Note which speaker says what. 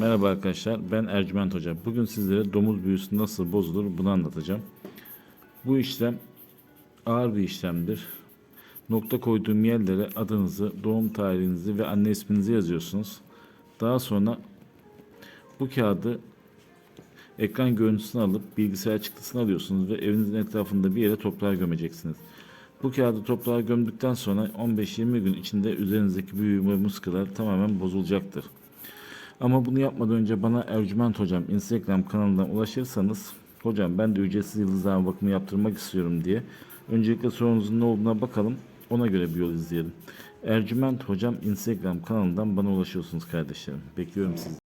Speaker 1: Merhaba arkadaşlar ben Ercüment Hoca. Bugün sizlere domuz büyüsü nasıl bozulur bunu anlatacağım. Bu işlem ağır bir işlemdir. Nokta koyduğum yerlere adınızı, doğum tarihinizi ve anne isminizi yazıyorsunuz. Daha sonra bu kağıdı ekran görüntüsünü alıp bilgisayar çıktısını alıyorsunuz ve evinizin etrafında bir yere toprağa gömeceksiniz. Bu kağıdı toprağa gömdükten sonra 15-20 gün içinde üzerinizdeki büyü ve muskalar tamamen bozulacaktır. Ama bunu yapmadan önce bana Ercüment Hocam Instagram kanalından ulaşırsanız Hocam ben de ücretsiz yıldızlama bakımı yaptırmak istiyorum diye öncelikle sorunuzun ne olduğuna bakalım ona göre bir yol izleyelim. Ercüment Hocam Instagram kanalından bana ulaşıyorsunuz kardeşlerim. Bekliyorum sizi.